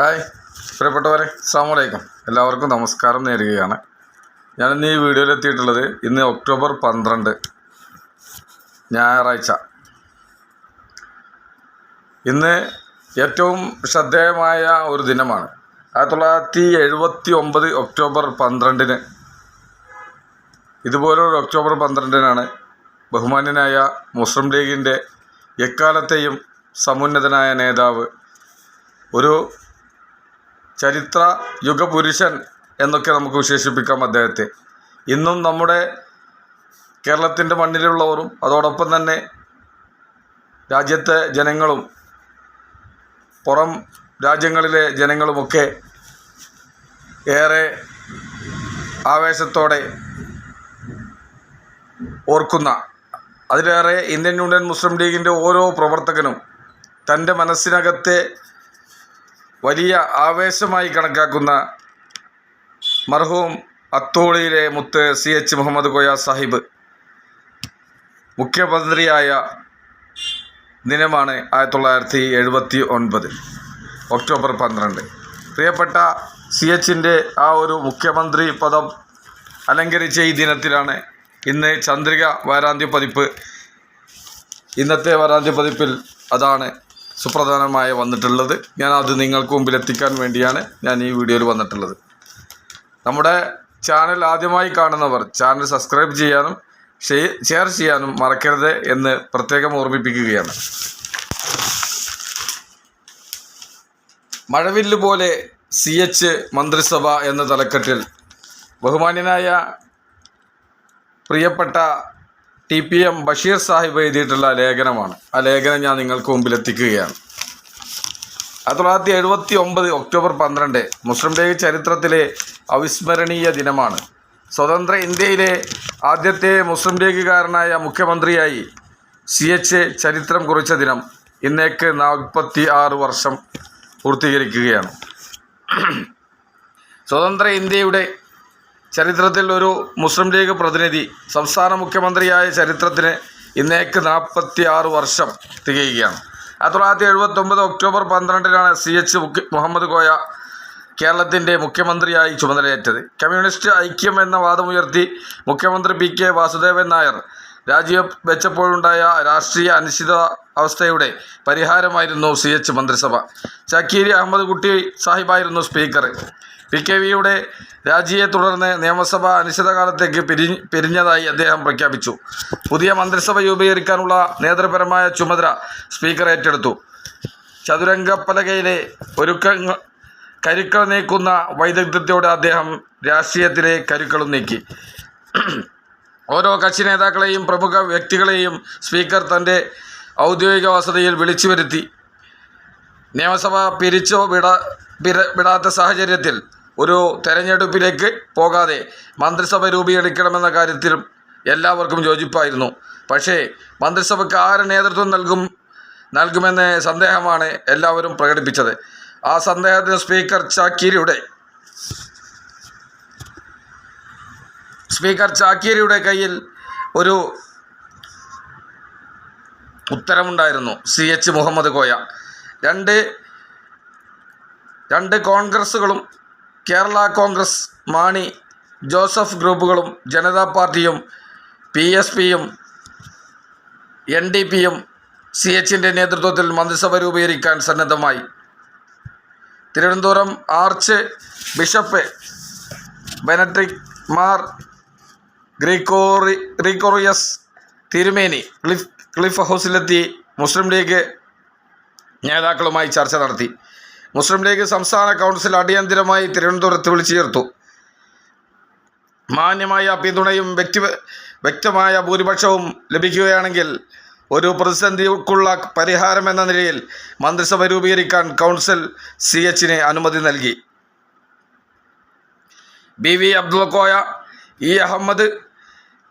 Hi പ്രിയപ്പെട്ടവരെ അസ്സാം വലൈക്കും എല്ലാവർക്കും നമസ്കാരം നേരുകയാണ്. ഞാനിന്ന് ഈ വീഡിയോയിൽ എത്തിയിട്ടുള്ളത് ഇന്ന് ഒക്ടോബർ പന്ത്രണ്ട് ഞായറാഴ്ച. ഇന്ന് ഏറ്റവും ശ്രദ്ധേയമായ ഒരു ദിനമാണ്. ആയിരത്തി തൊള്ളായിരത്തി എഴുപത്തി ഒമ്പത് ഒക്ടോബർ പന്ത്രണ്ടിന്. ഇതുപോലൊരു ഒക്ടോബർ പന്ത്രണ്ടിനാണ് ബഹുമാന്യനായ മുസ്ലിം ലീഗിന്റെ എക്കാലത്തെയും സമുന്നതനായ നേതാവ് ഒരു ചരിത്ര യുഗപുരുഷൻ എന്നൊക്കെ നമുക്ക് വിശേഷിപ്പിക്കാം അദ്ദേഹത്തെ. ഇന്നും നമ്മുടെ കേരളത്തിന്റെ മണ്ണിലുള്ളവരും അതോടൊപ്പം തന്നെ രാജ്യത്തെ ജനങ്ങളും പുറം രാജ്യങ്ങളിലെ ജനങ്ങളുമൊക്കെ ഏറെ ആവേശത്തോടെ ഓർക്കുന്ന അതിലേറെ ഇന്ത്യൻ യൂണിയൻ മുസ്ലിം ലീഗിന്റെ ഓരോ പ്രവർത്തകനും തന്റെ മനസ്സിനകത്തെ വലിയ ആവേശമായി കണക്കാക്കുന്ന മർഹൂം അത്തോളിയിലെ മുത്ത് സി എച്ച് മുഹമ്മദ് കോയ സാഹിബ് മുഖ്യമന്ത്രിയായ ദിനമാണ് ആയിരത്തി തൊള്ളായിരത്തി എഴുപത്തി ഒൻപത് ഒക്ടോബർ പന്ത്രണ്ട്. പ്രിയപ്പെട്ട സി എച്ചിന്റെ ആ ഒരു മുഖ്യമന്ത്രി പദം അലങ്കരിച്ച ഈ ദിനത്തിലാണ് ഇന്ന് ചന്ദ്രിക വാരാന്ത്യ പതിപ്പ്. ഇന്നത്തെ വാരാന്ത്യ പതിപ്പിൽ അതാണ് സുപ്രധാനമായി വന്നിട്ടുള്ളത്. ഞാൻ അത് നിങ്ങൾക്ക് മുമ്പിൽ എത്തിക്കാൻ വേണ്ടിയാണ് ഞാൻ ഈ വീഡിയോയിൽ വന്നിട്ടുള്ളത്. നമ്മുടെ ചാനൽ ആദ്യമായി കാണുന്നവർ ചാനൽ സബ്സ്ക്രൈബ് ചെയ്യാനും ഷെയർ ചെയ്യാനും മറക്കരുത് എന്ന് പ്രത്യേകം ഓർമ്മിപ്പിക്കുകയാണ്. മഴവില്ല് പോലെ സി എച്ച് മന്ത്രിസഭ എന്ന തലക്കെട്ടിൽ ബഹുമാന്യനായ പ്രിയപ്പെട്ട T P M Basheer Sahib എഴുതിയിട്ടുള്ള ലേഖനമാണ്. ആ ലേഖനം ഞാൻ നിങ്ങൾക്ക് മുമ്പിൽ എത്തിക്കുകയാണ്. ആയിരത്തി തൊള്ളായിരത്തി എഴുപത്തി ഒമ്പത് ഒക്ടോബർ പന്ത്രണ്ട് മുസ്ലിം ലീഗ് ചരിത്രത്തിലെ അവിസ്മരണീയ ദിനമാണ്. സ്വതന്ത്ര ഇന്ത്യയിലെ ആദ്യത്തെ മുസ്ലിം ലീഗുകാരനായ മുഖ്യമന്ത്രിയായി സി എച്ച് ചരിത്രം കുറിച്ച ദിനം ഇന്നേക്ക് നാൽപ്പത്തി ആറ് വർഷം പൂർത്തീകരിക്കുകയാണ്. സ്വതന്ത്ര ഇന്ത്യയുടെ ചരിത്രത്തിൽ ഒരു മുസ്ലിം ലീഗ് പ്രതിനിധി സംസ്ഥാന മുഖ്യമന്ത്രിയായ ചരിത്രത്തിന് ഇന്നേക്ക് നാൽപ്പത്തി ആറ് വർഷം തികയുകയാണ്. ആയിരത്തി തൊള്ളായിരത്തി എഴുപത്തൊമ്പത് ഒക്ടോബർ പന്ത്രണ്ടിനാണ് സി എച്ച് മുഹമ്മദ് കോയ കേരളത്തിന്റെ മുഖ്യമന്ത്രിയായി ചുമതലയേറ്റത്. കമ്മ്യൂണിസ്റ്റ് ഐക്യം എന്ന വാദമുയർത്തി മുഖ്യമന്ത്രി പി കെ വാസുദേവൻ നായർ രാജിവെച്ചപ്പോഴുണ്ടായ രാഷ്ട്രീയ അനിശ്ചിത അവസ്ഥയുടെ പരിഹാരമായിരുന്നു സി എച്ച് മന്ത്രിസഭ. ചക്കീരി അഹമ്മദ് കുട്ടി സാഹിബായിരുന്നു സ്പീക്കർ. പി കെ വിയുടെ രാജിയെ തുടർന്ന് നിയമസഭ അനിശ്ചിതകാലത്തേക്ക് പിരി പിരിഞ്ഞതായി അദ്ദേഹം പ്രഖ്യാപിച്ചു. പുതിയ മന്ത്രിസഭ രൂപീകരിക്കാനുള്ള നേതൃപരമായ ചുമതല സ്പീക്കർ ഏറ്റെടുത്തു. ചതുരംഗപ്പലകയിലെ ഒരുക്കങ്ങൾ കരുക്കൾ നീക്കുന്ന വൈദഗ്ധ്യത്തോടെ അദ്ദേഹം രാഷ്ട്രീയത്തിലെ കരുക്കളും നീക്കി. ഓരോ കക്ഷി നേതാക്കളെയും പ്രമുഖ വ്യക്തികളെയും സ്പീക്കർ തന്റെ ഔദ്യോഗിക വസതിയിൽ വിളിച്ചു വരുത്തി നിയമസഭ പിരിച്ചോ വിട വിട വിടാത്ത സാഹചര്യത്തിൽ ഒരു തെരഞ്ഞെടുപ്പിലേക്ക് പോകാതെ മന്ത്രിസഭ രൂപീകരിക്കണമെന്ന കാര്യത്തിലും എല്ലാവർക്കും യോജിപ്പായിരുന്നു. പക്ഷേ മന്ത്രിസഭയ്ക്ക് ആര് നേതൃത്വം നൽകും നൽകുമെന്ന സന്ദേഹമാണ് എല്ലാവരും പ്രകടിപ്പിച്ചത്. ആ സന്ദേഹത്തിന് സ്പീക്കർ ചാക്കീരിയുടെ സ്പീക്കർ ചാക്കീരിയുടെ കയ്യിൽ ഒരു ഉത്തരമുണ്ടായിരുന്നു. C H Muhammad Koya. രണ്ട് രണ്ട് കോൺഗ്രസ്സുകളും കേരള കോൺഗ്രസ് മാണി ജോസഫ് ഗ്രൂപ്പുകളും ജനതാ പാർട്ടിയും പി എസ് പിയും എൻ ഡി പിയും സി എച്ചിന്റെ നേതൃത്വത്തിൽ മന്ത്രിസഭ രൂപീകരിക്കാൻ സന്നദ്ധമായി. Thiruvananthapuram arch bishop Benedict Mar Gregory Gregorios തിരുമേനി ക്ലിഫ് ക്ലിഫ് ഹൗസിലെത്തി മുസ്ലിം ലീഗ് നേതാക്കളുമായി ചർച്ച നടത്തി. മുസ്ലിം ലീഗ് സംസ്ഥാന കൗൺസിൽ അടിയന്തിരമായി തിരുവനന്തപുരത്ത് വിളിച്ചു ചേർത്തു മാന്യമായ പിന്തുണയും വ്യക്തി വ്യക്തമായ ഭൂരിപക്ഷവും ലഭിക്കുകയാണെങ്കിൽ ഒരു പ്രതിസന്ധിക്കുള്ള പരിഹാരം എന്ന നിലയിൽ മന്ത്രിസഭ രൂപീകരിക്കാൻ കൗൺസിൽ സി എച്ചിന് അനുമതി നൽകി. B V Abdul Koya E Ahmed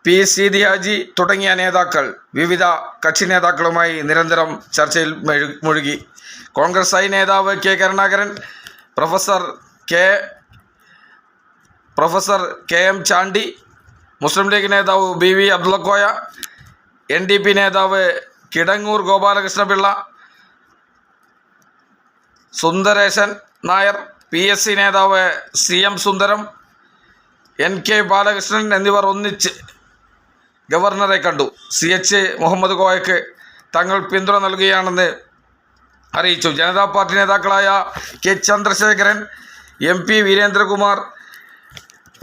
P. C. Haji തുടങ്ങിയ നേതാക്കൾ വിവിധ കക്ഷി നേതാക്കളുമായി നിരന്തരം ചർച്ചയിൽ മെഴു മുഴുകി. കോൺഗ്രസ് ഐ നേതാവ് K. Karunakaran professor K. Professor K. M. Chandy Muslim League നേതാവ് B. V. Abdullakoya N. D. P. നേതാവ് Kidangoor Gopalakrishnapillai Sundaresan Nair P. S. C. നേതാവ് C. M. Sundaram N. K. Balakrishnan എന്നിവർ ഒന്നിച്ച് ഗവർണറെ കണ്ടു. സി എച്ച് മുഹമ്മദ് കോയക്ക് തങ്ങൾ പിന്തുണ നൽകുകയാണെന്ന് അറിയിച്ചു. ജനതാ പാർട്ടി നേതാക്കളായ K Chandrasekharan M P Veerendrakumar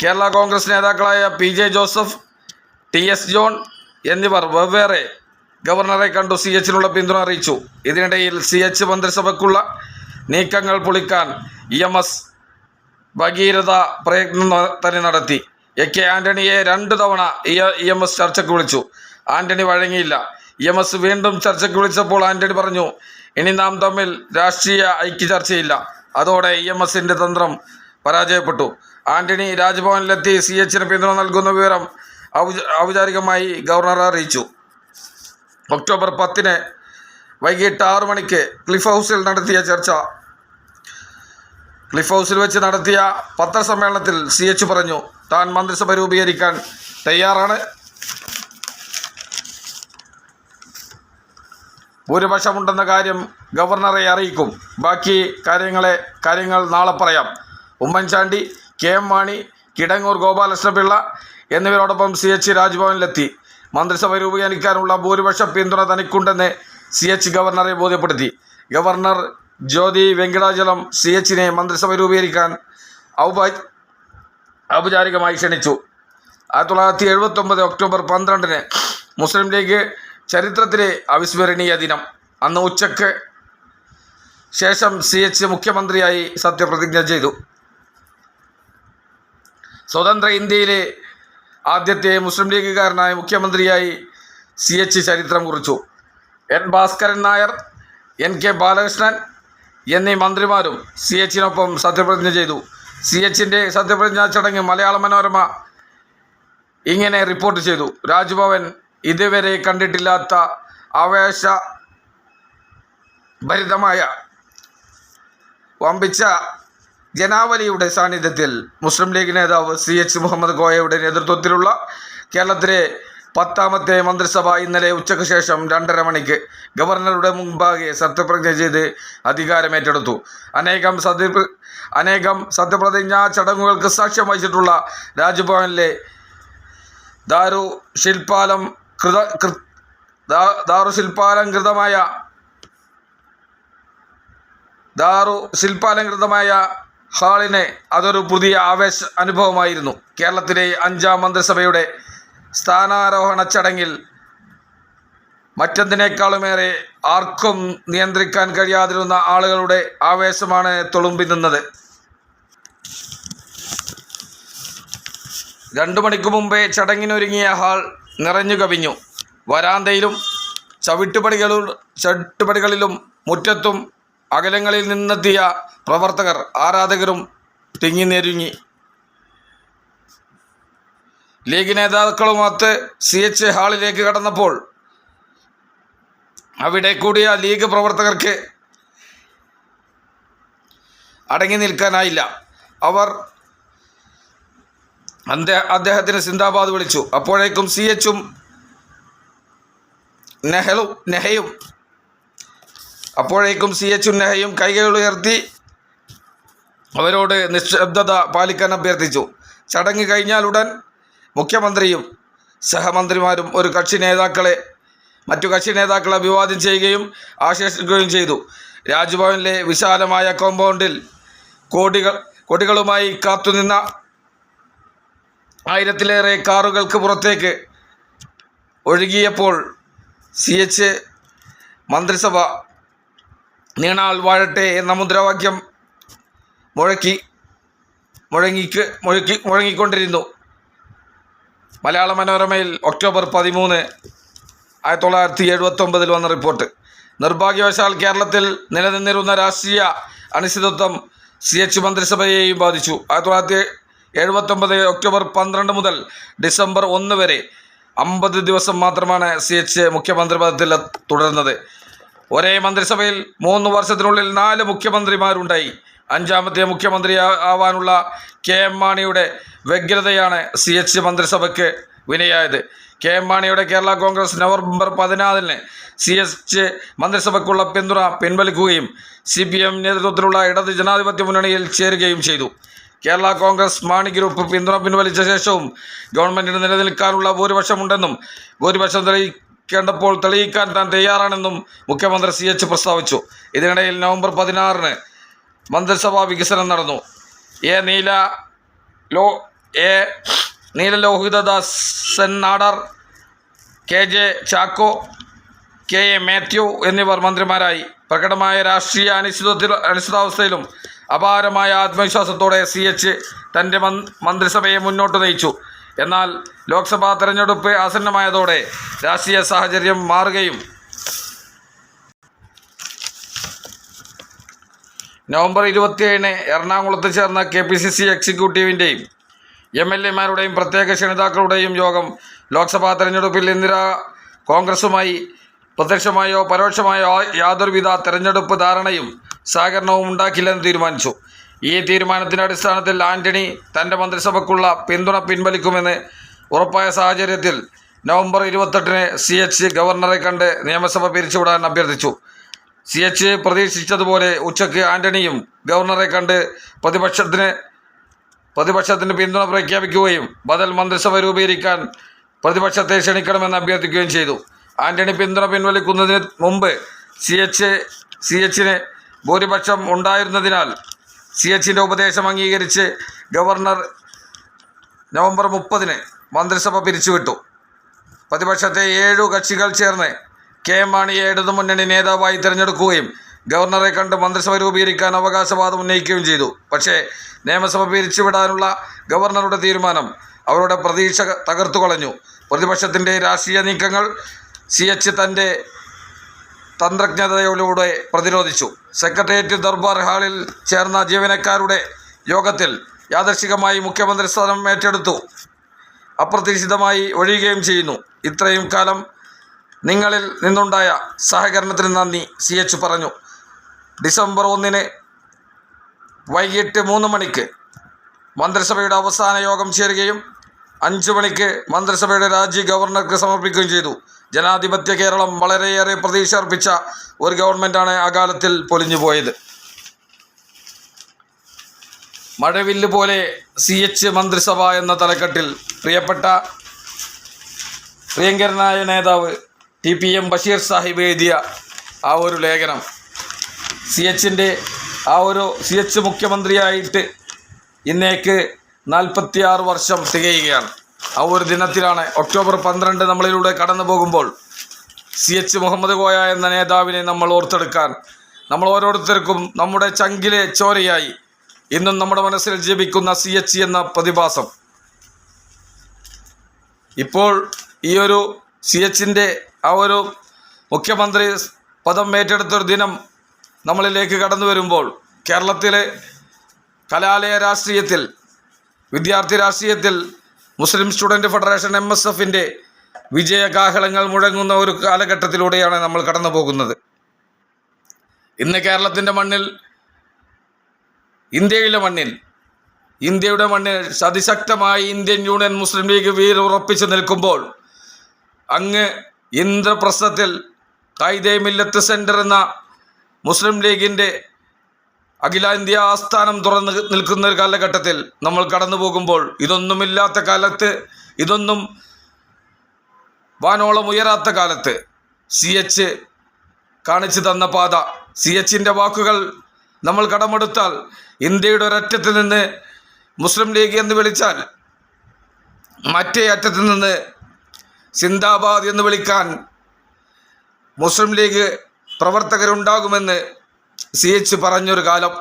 Kerala Congress നേതാക്കളായ P J Joseph T S John എന്നിവർ വെവ്വേറെ ഗവർണറെ കണ്ടു. സി എച്ചിനുള്ള പിന്തുണ അറിയിച്ചു. ഇതിനിടയിൽ സി എച്ച് മന്ത്രിസഭയ്ക്കുള്ള നീക്കങ്ങൾ പൊളിക്കാൻ ഇ എം എസ് ഭഗീരഥ പ്രയത്നം തന്നെ നടത്തി. എ കെ ആന്റണിയെ രണ്ട് തവണ ഇ എം എസ് ചർച്ചയ്ക്ക് വിളിച്ചു. ആന്റണി വഴങ്ങിയില്ല. ഇ എം എസ് വീണ്ടും ചർച്ചയ്ക്ക് വിളിച്ചപ്പോൾ ആന്റണി പറഞ്ഞു ഇനി നാം തമ്മിൽ രാഷ്ട്രീയ ഐക്യ ചർച്ചയില്ല. അതോടെ ഇ എം എസിന്റെ തന്ത്രം പരാജയപ്പെട്ടു. ആന്റണി രാജ്ഭവനിലെത്തി സി എച്ചിന് പിന്തുണ നൽകുന്ന വിവരം ഔപച- ഔപചാരികമായി ഗവർണറെ അറിയിച്ചു. ഒക്ടോബർ പത്തിന് വൈകിട്ട് ആറു മണിക്ക് ക്ലിഫ് ഹൗസിൽ നടത്തിയ ചർച്ച. ക്ലിഫ് ഹൗസിൽ വെച്ച് നടത്തിയ പത്രസമ്മേളനത്തിൽ സി എച്ച് പറഞ്ഞു താൻ മന്ത്രിസഭ രൂപീകരിക്കാൻ തയ്യാറാണ്. ഭൂരിപക്ഷമുണ്ടെന്ന കാര്യം ഗവർണറെ അറിയിക്കും. ബാക്കി കാര്യങ്ങളെ കാര്യങ്ങൾ നാളെ പറയാം. ഉമ്മൻചാണ്ടി കെ എം മാണി കിടങ്ങൂർ ഗോപാലകൃഷ്ണപിള്ള എന്നിവരോടൊപ്പം സി എച്ച് രാജ്ഭവനിലെത്തി. മന്ത്രിസഭ രൂപീകരിക്കാനുള്ള ഭൂരിപക്ഷ പിന്തുണ തനിക്കുണ്ടെന്ന് സി എച്ച് ഗവർണറെ ബോധ്യപ്പെടുത്തി. ഗവർണർ ജ്യോതി വെങ്കടാചലം സി എച്ചിനെ മന്ത്രിസഭ രൂപീകരിക്കാൻ ഔപ ഔപചാരികമായി ക്ഷണിച്ചു. ആയിരത്തി തൊള്ളായിരത്തി എഴുപത്തൊമ്പത് ഒക്ടോബർ പന്ത്രണ്ടിന് മുസ്ലിം ലീഗ് ചരിത്രത്തിലെ അവിസ്മരണീയ ദിനം. അന്ന് ഉച്ചയ്ക്ക് ശേഷം സി എച്ച് മുഖ്യമന്ത്രിയായി സത്യപ്രതിജ്ഞ ചെയ്തു. സ്വതന്ത്ര ഇന്ത്യയിലെ ആദ്യത്തെ മുസ്ലിം ലീഗുകാരനായ മുഖ്യമന്ത്രിയായി സി എച്ച് ചരിത്രം കുറിച്ചു. N Bhaskaran Nair N K Balakrishnan എന്നീ മന്ത്രിമാരും സി എച്ചിനൊപ്പം സത്യപ്രതിജ്ഞ ചെയ്തു. സി എച്ചിന്റെ സത്യപ്രതിജ്ഞാ ചടങ്ങ് മലയാള മനോരമ ഇങ്ങനെ റിപ്പോർട്ട് ചെയ്തു. രാജ്ഭവൻ ഇതുവരെ കണ്ടിട്ടില്ലാത്ത ആവേശ ഭരിതമായ വമ്പിച്ച ജനാവലിയുടെ സാന്നിധ്യത്തിൽ മുസ്ലിം ലീഗ് നേതാവ് സി എച്ച് മുഹമ്മദ് കോയയുടെ നേതൃത്വത്തിലുള്ള കേരളത്തിലെ പത്താമത്തെ മന്ത്രിസഭ ഇന്നലെ ഉച്ചയ്ക്ക് ശേഷം രണ്ടര മണിക്ക് ഗവർണറുടെ മുമ്പാകെ സത്യപ്രതിജ്ഞ ചെയ്ത് അധികാരമേറ്റെടുത്തു. അനേകം സത്യ അനേകം സത്യപ്രതിജ്ഞാ ചടങ്ങുകൾക്ക് സാക്ഷ്യം വഹിച്ചിട്ടുള്ള രാജ്ഭവനിലെ ദാരു ശില്പാലം കൃത ദാരു ശിൽപാലംകൃതമായ ദാറു ശില്പാലംകൃതമായ ഹാളിന് അതൊരു പുതിയ ആവേശ അനുഭവമായിരുന്നു. കേരളത്തിലെ അഞ്ചാം മന്ത്രിസഭയുടെ സ്ഥാനാരോഹണ ചടങ്ങിൽ മറ്റെന്തിനേക്കാളുമേറെ ആർക്കും നിയന്ത്രിക്കാൻ കഴിയാതിരുന്ന ആളുകളുടെ ആവേശമാണ് തുളുമ്പി നിന്നത്. രണ്ടു മണിക്ക് മുമ്പേ ചടങ്ങിനൊരുങ്ങിയ ഹാൾ നിറഞ്ഞു കവിഞ്ഞു. വരാന്തയിലും ചവിട്ടുപടികളിൽ ചവിട്ടുപടികളിലും മുറ്റത്തും അകലങ്ങളിൽ നിന്നെത്തിയ പ്രവർത്തകർ ആരാധകരും തിങ്ങി ലീഗ് നേതാക്കളുമൊത്ത് സി എച്ച് ഹാളിലേക്ക് കടന്നപ്പോൾ അവിടെ കൂടിയ ലീഗ് പ്രവർത്തകർക്ക് അടങ്ങി നിൽക്കാനായില്ല. അവർ അദ്ദേഹ അദ്ദേഹത്തിന് സിന്ദാബാദ് വിളിച്ചു. അപ്പോഴേക്കും സി എച്ചും നെഹലും നെഹയും അപ്പോഴേക്കും സി എച്ചും നെഹയും കൈകൾ ഉയർത്തി അവരോട് നിശബ്ദത പാലിക്കാൻ അഭ്യർത്ഥിച്ചു. ചടങ്ങ് കഴിഞ്ഞാലുടൻ മുഖ്യമന്ത്രിയും സഹമന്ത്രിമാരും ഒരു കക്ഷി നേതാക്കളെ മറ്റു കക്ഷി നേതാക്കളെ അഭിവാദ്യം ചെയ്യുകയും ആശംസിക്കുകയും ചെയ്തു. രാജ്ഭവനിലെ വിശാലമായ കോമ്പൗണ്ടിൽ കോടികൾ കൊടികളുമായി കാത്തുനിന്ന ആയിരത്തിലേറെ കാറുകൾക്ക് പുറത്തേക്ക് ഒഴുകിയപ്പോൾ സി എച്ച് മന്ത്രിസഭ നീണാൾ വാഴട്ടെ എന്ന മുദ്രാവാക്യം മുഴക്കി മുഴങ്ങിക്ക് മുഴക്കി മുഴങ്ങിക്കൊണ്ടിരുന്നു. മലയാള മനോരമയിൽ ഒക്ടോബർ പതിമൂന്ന് ആയിരത്തി തൊള്ളായിരത്തി എഴുപത്തൊമ്പതിൽ വന്ന റിപ്പോർട്ട്. നിർഭാഗ്യവശാൽ കേരളത്തിൽ നിലനിന്നിരുന്ന രാഷ്ട്രീയ അനിശ്ചിതത്വം സി എച്ച് മന്ത്രിസഭയെയും ബാധിച്ചു. ആയിരത്തി തൊള്ളായിരത്തി എഴുപത്തൊമ്പത് ഒക്ടോബർ പന്ത്രണ്ട് മുതൽ ഡിസംബർ ഒന്ന് വരെ അമ്പത് ദിവസം മാത്രമാണ് സി എച്ച് മുഖ്യമന്ത്രി പദത്തിൽ തുടർന്നത് ഒരേ മന്ത്രിസഭയിൽ മൂന്ന് വർഷത്തിനുള്ളിൽ നാല് മുഖ്യമന്ത്രിമാരുണ്ടായി. അഞ്ചാമത്തെ മുഖ്യമന്ത്രി ആവാനുള്ള കെ എം മാണിയുടെ വ്യഗ്രതയാണ് സി എച്ച് മന്ത്രിസഭയ്ക്ക് വിനയായത്. കെ എം മാണിയുടെ കേരള കോൺഗ്രസ് നവംബർ പതിനാലിന് സി എച്ച് മന്ത്രിസഭയ്ക്കുള്ള പിന്തുണ പിൻവലിക്കുകയും സി പി എം നേതൃത്വത്തിലുള്ള ഇടത് ജനാധിപത്യ മുന്നണിയിൽ ചേരുകയും ചെയ്തു. കേരള കോൺഗ്രസ് മാണി ഗ്രൂപ്പ് പിന്തുണ പിൻവലിച്ച ശേഷവും ഗവൺമെന്റിന് നിലനിൽക്കാനുള്ള ഭൂരിപക്ഷമുണ്ടെന്നും ഭൂരിപക്ഷം തെളിയിക്കേണ്ടപ്പോൾ തെളിയിക്കാൻ താൻ തയ്യാറാണെന്നും മുഖ്യമന്ത്രി സി എച്ച് പ്രസ്താവിച്ചു. ഇതിനിടയിൽ നവംബർ പതിനാറിന് മന്ത്രിസഭാ വികസനം നടന്നു. എ നീല law A Neelalohithadasan Nadar K J Chacko K A Mathew എന്നിവർ മന്ത്രിമാരായി. പ്രകടമായ രാഷ്ട്രീയ അനിശ്ചിതത്തിൽ അനിശ്ചിതാവസ്ഥയിലും അപാരമായ ആത്മവിശ്വാസത്തോടെ സി എച്ച് തന്റെ മന്ത്രിസഭയെ മുന്നോട്ട് നയിച്ചു. എന്നാൽ ലോക്സഭാ തെരഞ്ഞെടുപ്പ് ആസന്നമായതോടെ രാഷ്ട്രീയ സാഹചര്യം മാറുകയും നവംബർ ഇരുപത്തിയേഴിന് എറണാകുളത്ത് ചേർന്ന കെ പി സി സി എക്സിക്യൂട്ടീവിന്റെയും എം എൽ എമാരുടെയും പ്രത്യേക ക്ഷണിതാക്കളുടെയും യോഗം ലോക്സഭാ തെരഞ്ഞെടുപ്പിൽ ഇന്ദിര കോൺഗ്രസുമായി പ്രത്യക്ഷമായോ പരോക്ഷമായോ യാതൊരുവിധ തെരഞ്ഞെടുപ്പ് ധാരണയും സഹകരണവും ഉണ്ടാക്കില്ലെന്ന് തീരുമാനിച്ചു. ഈ തീരുമാനത്തിന്റെ അടിസ്ഥാനത്തിൽ ആന്റണി തന്റെ മന്ത്രിസഭയ്ക്കുള്ള പിന്തുണ പിൻവലിക്കുമെന്ന് ഉറപ്പായ സാഹചര്യത്തിൽ നവംബർ ഇരുപത്തെട്ടിന് സി എച്ച് ഗവർണറെ കണ്ട് നിയമസഭ പിരിച്ചുവിടാൻ അഭ്യർത്ഥിച്ചു. സി എച്ച് പ്രതീക്ഷിച്ചതുപോലെ ഉച്ചയ്ക്ക് ആന്റണിയും ഗവർണറെ കണ്ട് പ്രതിപക്ഷത്തിന് പ്രതിപക്ഷത്തിന് പിന്തുണ പ്രഖ്യാപിക്കുകയും ബദൽ മന്ത്രിസഭ രൂപീകരിക്കാൻ പ്രതിപക്ഷത്തെ ക്ഷണിക്കണമെന്ന് അഭ്യർത്ഥിക്കുകയും ചെയ്തു. ആന്റണി പിന്തുണ പിൻവലിക്കുന്നതിന് മുമ്പ് സി എച്ച് സി എച്ചിന് ഭൂരിപക്ഷം ഉണ്ടായിരുന്നതിനാൽ സി എച്ചിന്റെ ഉപദേശം അംഗീകരിച്ച് ഗവർണർ നവംബർ മുപ്പതിന് മന്ത്രിസഭ പിരിച്ചുവിട്ടു. പ്രതിപക്ഷത്തെ ഏഴു കക്ഷികൾ ചേർന്ന് കെ എം മാണിയെ ഇടതുമുന്നണി നേതാവായി തിരഞ്ഞെടുക്കുകയും ഗവർണറെ കണ്ട് മന്ത്രിസഭ രൂപീകരിക്കാൻ അവകാശവാദം ഉന്നയിക്കുകയും ചെയ്തു. പക്ഷേ നിയമസഭ പിരിച്ചുവിടാനുള്ള ഗവർണറുടെ തീരുമാനം അവരുടെ പ്രതീക്ഷ തകർത്തു കളഞ്ഞു. പ്രതിപക്ഷത്തിന്റെ രാഷ്ട്രീയ നീക്കങ്ങൾ സി എച്ച് തന്റെ തന്ത്രജ്ഞതയിലൂടെ പ്രതിരോധിച്ചു. സെക്രട്ടേറിയറ്റ് ദർബാർ ഹാളിൽ ചേർന്ന ജീവനക്കാരുടെ യോഗത്തിൽ യാദർശികമായി മുഖ്യമന്ത്രി സ്ഥാനം ഏറ്റെടുത്തു. അപ്രതീക്ഷിതമായി ഒഴിയുകയും ചെയ്യുന്നു. ഇത്രയും കാലം നിങ്ങളിൽ നിന്നുണ്ടായ സഹകരണത്തിന് നന്ദി. സി എച്ച് പറഞ്ഞു. ഡിസംബർ ഒന്നിന് വൈകിട്ട് മൂന്ന് മണിക്ക് മന്ത്രിസഭയുടെ അവസാന യോഗം ചേരുകയും അഞ്ചു മണിക്ക് മന്ത്രിസഭയുടെ രാജി ഗവർണർക്ക് സമർപ്പിക്കുകയും ചെയ്തു. ജനാധിപത്യ കേരളം വളരെയേറെ പ്രതീക്ഷ അർപ്പിച്ച ഒരു ഗവൺമെന്റാണ് അകാലത്തിൽ പൊലിഞ്ഞു പോയത്. മഴവില്ല് പോലെ സി എച്ച് മന്ത്രിസഭ എന്ന തലക്കെട്ടിൽ പ്രിയപ്പെട്ട പ്രിയങ്കരനായ നേതാവ് T P M Basheer Sahib എഴുതിയ ആ ഒരു ലേഖനം സി എച്ചിന്റെ ആ ഒരു സി എച്ച് മുഖ്യമന്ത്രിയായിട്ട് ഇന്നേക്ക് നാൽപ്പത്തിയാറ് വർഷം തികയുകയാണ്. ആ ഒരു ദിനത്തിലാണ് ഒക്ടോബർ പന്ത്രണ്ട് നമ്മളിലൂടെ കടന്നു പോകുമ്പോൾ സി എച്ച് മുഹമ്മദ് കോയ എന്ന നേതാവിനെ നമ്മൾ ഓർത്തെടുക്കാൻ നമ്മൾ ഓരോരുത്തർക്കും നമ്മുടെ ചങ്കിലെ ചോരയായി ഇന്നും നമ്മുടെ മനസ്സിൽ ജപിക്കുന്ന സി എച്ച് എന്ന പ്രതിഭാസം. ഇപ്പോൾ ഈ ഒരു സി എച്ചിന്റെ ആ ഒരു മുഖ്യമന്ത്രി പദം ഏറ്റെടുത്തൊരു ദിനം നമ്മളിലേക്ക് കടന്നു വരുമ്പോൾ കേരളത്തിലെ കലാലയ രാഷ്ട്രീയത്തിൽ വിദ്യാർത്ഥി രാഷ്ട്രീയത്തിൽ Muslim student federation M S എഫിന്റെ വിജയകാഹളങ്ങൾ മുഴങ്ങുന്ന ഒരു കാലഘട്ടത്തിലൂടെയാണ് നമ്മൾ കടന്നു പോകുന്നത്. ഇന്ന് കേരളത്തിന്റെ മണ്ണിൽ ഇന്ത്യയിലെ മണ്ണിൽ ഇന്ത്യയുടെ മണ്ണിൽ അതിശക്തമായി ഇന്ത്യൻ യൂണിയൻ മുസ്ലിം ലീഗ് വീരുറപ്പിച്ച് നിൽക്കുമ്പോൾ അങ്ങ് ഇന്ദ്രപ്രസ്ഥത്തിൽ കായിദേ മില്ലത്ത് സെന്റർ എന്ന മുസ്ലിം ലീഗിന്റെ അഖിലേന്ത്യാ ആസ്ഥാനം തുറന്ന് നിൽക്കുന്ന ഒരു കാലഘട്ടത്തിൽ നമ്മൾ കടന്നു പോകുമ്പോൾ ഇതൊന്നുമില്ലാത്ത കാലത്ത് ഇതൊന്നും വാനോളം ഉയരാത്ത കാലത്ത് സി എച്ച് കാണിച്ചു തന്ന പാത സി എച്ചിന്റെ വാക്കുകൾ നമ്മൾ കടമെടുത്താൽ ഇന്ത്യയുടെ ഒരറ്റത്ത് നിന്ന് മുസ്ലിം ലീഗ് എന്ന് വിളിച്ചാൽ മറ്റേ അറ്റത്ത് നിന്ന് സിന്ദാബാദ് എന്ന് വിളിക്കാൻ മുസ്ലിം ലീഗ് പ്രവർത്തകരുണ്ടാകുമെന്ന് സി എച്ച് പറഞ്ഞൊരു കാലം.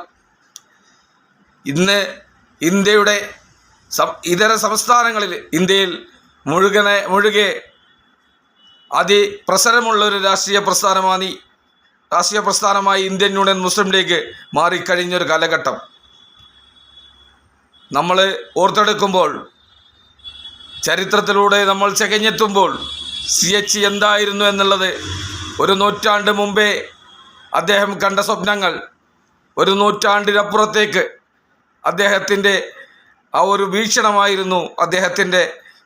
ഇന്ന് ഇന്ത്യയുടെ ഇതര സംസ്ഥാനങ്ങളിൽ ഇന്ത്യയിൽ മുഴുകനെ മുഴുകെ അതിപ്രസരമുള്ള ഒരു രാഷ്ട്രീയ പ്രസ്ഥാനമാണ് രാഷ്ട്രീയ പ്രസ്ഥാനമായി ഇന്ത്യൻ യൂണിയൻ മുസ്ലിം ലീഗ് മാറിക്കഴിഞ്ഞൊരു കാലഘട്ടം. നമ്മൾ ഓർത്തെടുക്കുമ്പോൾ ചരിത്രത്തിലൂടെ നമ്മൾ ചകഞ്ഞെത്തുമ്പോൾ സി എച്ച് എന്തായിരുന്നു എന്നുള്ളത് ഒരു നൂറ്റാണ്ട് മുമ്പേ അദ്ദേഹം കണ്ട സ്വപ്നങ്ങൾ ഒരു നൂറ്റാണ്ടിനപ്പുറത്തേക്ക് അദ്ദേഹത്തിന്റെ ആ ഒരു വീക്ഷണമായിരുന്നു അദ്ദേഹത്തിന്റെ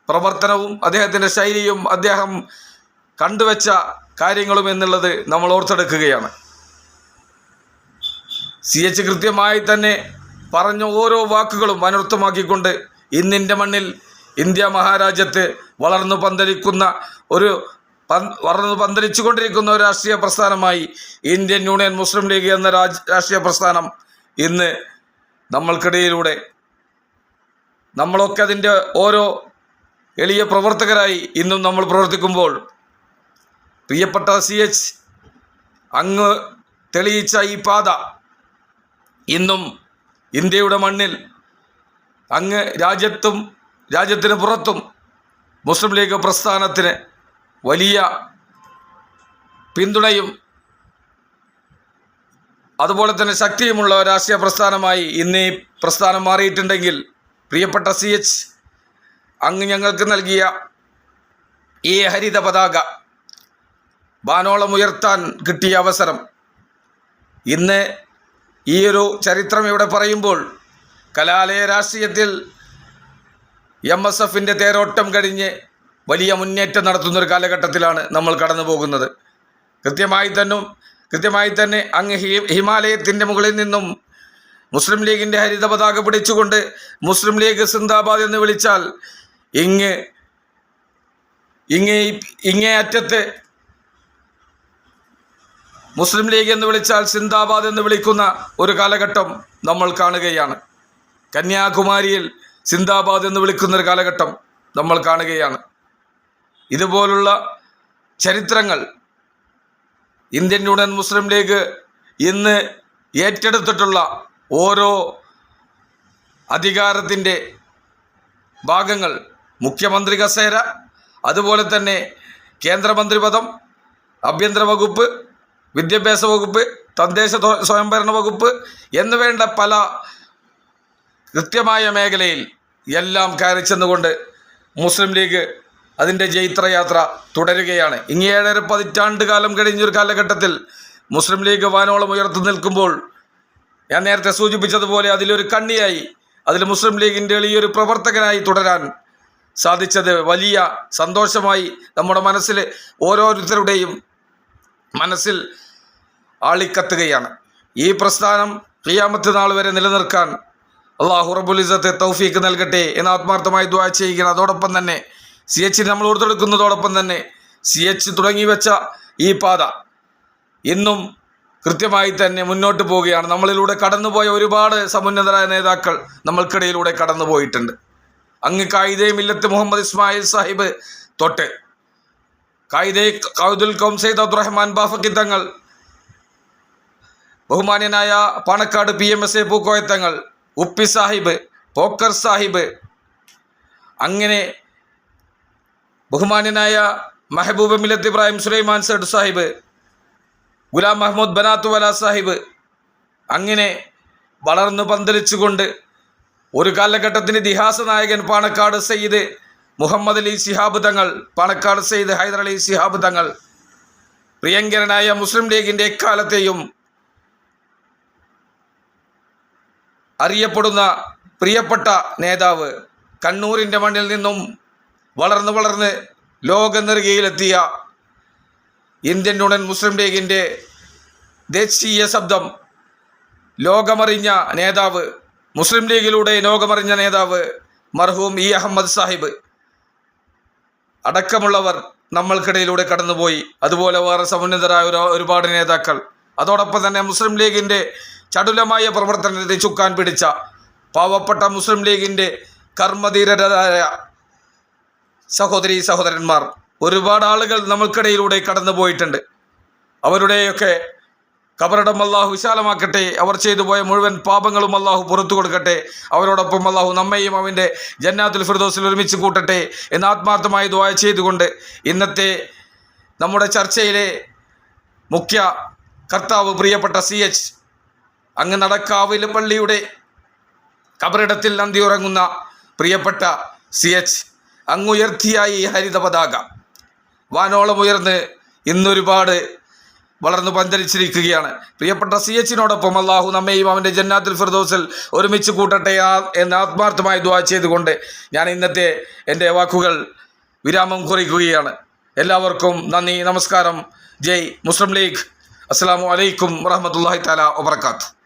പ്രവർത്തനവും അദ്ദേഹത്തിന്റെ ശൈലിയും അദ്ദേഹം കണ്ടുവച്ച കാര്യങ്ങളും എന്നുള്ളത് നമ്മൾ ഓർത്തെടുക്കുകയാണ്. സി എച്ച് കൃത്യമായി തന്നെ പറഞ്ഞ ഓരോ വാക്കുകളും അനർത്ഥമാക്കിക്കൊണ്ട് ഇന്നിന്റെ മണ്ണിൽ ഇന്ത്യ മഹാരാജ്യത്ത് വളർന്നു പന്തലിക്കുന്ന ഒരു വളർന്നു പന്തലിച്ചു കൊണ്ടിരിക്കുന്ന ഒരു രാഷ്ട്രീയ പ്രസ്ഥാനമായി ഇന്ത്യൻ യൂണിയൻ മുസ്ലിം ലീഗ് എന്ന രാഷ്ട്രീയ പ്രസ്ഥാനം ഇന്ന് നമ്മൾക്കിടയിലൂടെ നമ്മളൊക്കെ അതിന്റെ ഓരോ എളിയ പ്രവർത്തകരായി ഇന്നും നമ്മൾ പ്രവർത്തിക്കുമ്പോൾ പ്രിയപ്പെട്ട സി എച്ച് അങ്ങ് തെളിയിച്ച ഈ പാത ഇന്നും ഇന്ത്യയുടെ മണ്ണിൽ അങ്ങ് രാജ്യത്തും രാജ്യത്തിന് പുറത്തും മുസ്ലിം ലീഗ് പ്രസ്ഥാനത്തിന് വലിയ പിന്തുണയും അതുപോലെ തന്നെ ശക്തിയുമുള്ള രാഷ്ട്രീയ പ്രസ്ഥാനമായി ഇന്ന് ഈ പ്രസ്ഥാനം മാറിയിട്ടുണ്ടെങ്കിൽ പ്രിയപ്പെട്ട സി എച്ച് അങ്ങ് ഞങ്ങൾക്ക് നൽകിയ ഈ ഹരിത പതാക ബാനോളം ഉയർത്താൻ കിട്ടിയ അവസരം. ഇന്ന് ഈയൊരു ചരിത്രം ഇവിടെ പറയുമ്പോൾ കലാലയ രാഷ്ട്രീയത്തിൽ എം എസ് എഫിന്റെ തേരോട്ടം കഴിഞ്ഞ് വലിയ മുന്നേറ്റം നടത്തുന്ന ഒരു കാലഘട്ടത്തിലാണ് നമ്മൾ കടന്നു പോകുന്നത് കൃത്യമായി തന്നെ കൃത്യമായി തന്നെ അങ്ങ് ഹിമാലയത്തിന്റെ മുകളിൽ നിന്നും മുസ്ലിം ലീഗിന്റെ ഹരിത പതാക പിടിച്ചുകൊണ്ട് മുസ്ലിം ലീഗ് സിന്ദാബാദ് എന്ന് വിളിച്ചാൽ ഇങ്ങ് ഇങ്ങേ ഇങ്ങേ അറ്റത്ത് മുസ്ലിം ലീഗ് എന്ന് വിളിച്ചാൽ സിന്ദാബാദ് എന്ന് വിളിക്കുന്ന ഒരു കാലഘട്ടം നമ്മൾ കാണുകയാണ്. കന്യാകുമാരിയിൽ സിന്ദാബാദ് എന്ന് വിളിക്കുന്ന ഒരു കാലഘട്ടം നമ്മൾ കാണുകയാണ്. ഇതുപോലുള്ള ചരിത്രങ്ങൾ ഇന്ത്യൻ യൂണിയൻ മുസ്ലിം ലീഗ് ഇന്ന് ഏറ്റെടുത്തിട്ടുള്ള ഓരോ അധികാരത്തിന്റെ ഭാഗങ്ങൾ മുഖ്യമന്ത്രി കസേര അതുപോലെ തന്നെ കേന്ദ്രമന്ത്രി പദം ആഭ്യന്തര വകുപ്പ് വിദ്യാഭ്യാസ വകുപ്പ് തദ്ദേശ സ്വ- സ്വയംഭരണ വകുപ്പ് എന്നുവേണ്ട പല കൃത്യമായ മേഖലയിൽ എല്ലാം കയറി ചെന്നുകൊണ്ട് മുസ്ലിം ലീഗ് അതിന്റെ ജൈത്രയാത്ര തുടരുകയാണ്. ഇനി ഏഴര പതിറ്റാണ്ട് കാലം കഴിഞ്ഞൊരു കാലഘട്ടത്തിൽ മുസ്ലിം ലീഗ് വാനോളം ഉയർത്തു നിൽക്കുമ്പോൾ ഞാൻ നേരത്തെ സൂചിപ്പിച്ചതുപോലെ അതിലൊരു കണ്ണിയായി അതിൽ മുസ്ലിം ലീഗിന്റെ എളിയൊരു പ്രവർത്തകനായി തുടരാൻ സാധിച്ചത് വലിയ സന്തോഷമായി നമ്മുടെ മനസ്സിൽ ഓരോരുത്തരുടെയും മനസ്സിൽ ആളിക്കത്തുകയാണ്. ഈ പ്രസ്ഥാനം ഖിയാമത്ത് നാൾ വരെ നിലനിർത്താൻ അള്ളാഹു റബുലിസത്തെ തൗഫീക്ക് നൽകട്ടെ എന്ന് ആത്മാർത്ഥമായി ദ്വാ ചെയ്യുകയാണ്. അതോടൊപ്പം തന്നെ സി എച്ച് നമ്മൾ ഓർത്തെടുക്കുന്നതോടൊപ്പം തന്നെ സി എച്ച് തുടങ്ങി വെച്ച ഈ പാത ഇന്നും കൃത്യമായി തന്നെ മുന്നോട്ട് പോവുകയാണ്. നമ്മളിലൂടെ കടന്നുപോയ ഒരുപാട് സമുന്നതരായ നേതാക്കൾ നമ്മൾക്കിടയിലൂടെ കടന്നുപോയിട്ടുണ്ട്. അങ്ങ് കായിദേ മില്ലത്ത് മുഹമ്മദ് ഇസ്മായിൽ സാഹിബ് തൊട്ട് കായിദേ കൗദുൽ കൗം സെയ്ദ് അബ്ദുറഹ്മാൻ ബാഫക്കി തങ്ങൾ ബഹുമാന്യനായ Panakkad P M S A Pookoyathangal Uppi Sahib Pokker Sahib. അങ്ങനെ ബഹുമാന്യനായ മെഹബൂബ് മിലത്ത് ഇബ്രാഹിം സുലൈമാൻ സേഡ് സാഹിബ് ഗുലാം മഹമ്മൂദ് ബനാത്തു വല സാഹിബ് അങ്ങനെ വളർന്നു പന്തലിച്ചുകൊണ്ട് ഒരു കാലഘട്ടത്തിന്റെ ഇതിഹാസ നായകൻ പാണക്കാട് സയ്യിദ് മുഹമ്മദ് അലി സിഹാബ് തങ്ങൾ പാണക്കാട് സയ്യിദ് ഹൈദർ അലി ശിഹാബ് തങ്ങൾ പ്രിയങ്കരനായ മുസ്ലിം ലീഗിന്റെ എക്കാലത്തെയും അറിയപ്പെടുന്ന പ്രിയപ്പെട്ട നേതാവ് കണ്ണൂരിന്റെ മണ്ണിൽ നിന്നും വളർന്ന് വളർന്ന് ലോക നെറുകയിലെത്തിയ ഇന്ത്യൻ യൂണിയൻ മുസ്ലിം ലീഗിന്റെ ദേശീയ ശബ്ദം ലോകമറിഞ്ഞ നേതാവ് മുസ്ലിം ലീഗിലൂടെ ലോകമറിഞ്ഞ നേതാവ് മർഹൂം ഇ അഹമ്മദ് സാഹിബ്. അടക്കമുള്ളവർ നമ്മൾക്കിടയിലൂടെ കടന്നുപോയി. അതുപോലെ വേറെ സമുന്നതരായ ഒരുപാട് നേതാക്കൾ. അതോടൊപ്പം തന്നെ മുസ്ലിം ലീഗിന്റെ ചടുലമായ പ്രവർത്തനത്തെ ചുക്കാൻ പിടിച്ച പാവപ്പെട്ട മുസ്ലിം ലീഗിന്റെ കർമ്മധീരരായ സഹോദരി സഹോദരന്മാർ ഒരുപാട് ആളുകൾ നമ്മൾക്കിടയിലൂടെ കടന്നു പോയിട്ടുണ്ട്. അവരുടെയൊക്കെ കബറിടം അള്ളാഹു വിശാലമാക്കട്ടെ. അവർ ചെയ്തു പോയ മുഴുവൻ പാപങ്ങളും അള്ളാഹു പുറത്തു കൊടുക്കട്ടെ. അവരോടൊപ്പം അള്ളാഹു നമ്മയും അവന്റെ ജന്നാത്തുൽ ഫിർദോസിൽ ഒരുമിച്ച് കൂട്ടട്ടെ എന്ന് ആത്മാർത്ഥമായി ദ്വായ ചെയ്തുകൊണ്ട് ഇന്നത്തെ നമ്മുടെ ചർച്ചയിലെ മുഖ്യ കർത്താവ് പ്രിയപ്പെട്ട സി എച്ച് അങ്ങ് നടക്കാവിൽ പള്ളിയുടെ കബറിടത്തിൽ നന്ദി ഉറങ്ങുന്ന പ്രിയപ്പെട്ട സി എച്ച് അങ്ങുയർത്തിയായി ഈ ഹരിത പതാക. വാനോളം ഉയർന്ന് ഇന്നൊരുപാട് വളർന്നു പന്തലിച്ചിരിക്കുകയാണ്. പ്രിയപ്പെട്ട സി എച്ചിനോടൊപ്പം അള്ളാഹു നമ്മയും അവന്റെ ജന്നാത്തുൽ ഫിർദോസിൽ ഒരുമിച്ച് കൂട്ടട്ടെ എന്ന് ആത്മാർത്ഥമായി ദുവാ ചെയ്തുകൊണ്ട് ഞാൻ ഇന്നത്തെ എന്റെ വാക്കുകൾ വിരാമം കുറിക്കുകയാണ്. എല്ലാവർക്കും നന്ദി നമസ്കാരം. ജയ് മുസ്ലിം ലീഗ്. അസ്സാം വലൈക്കും വറഹമത്തല്ലാഹി താല വബർക്കാത്തു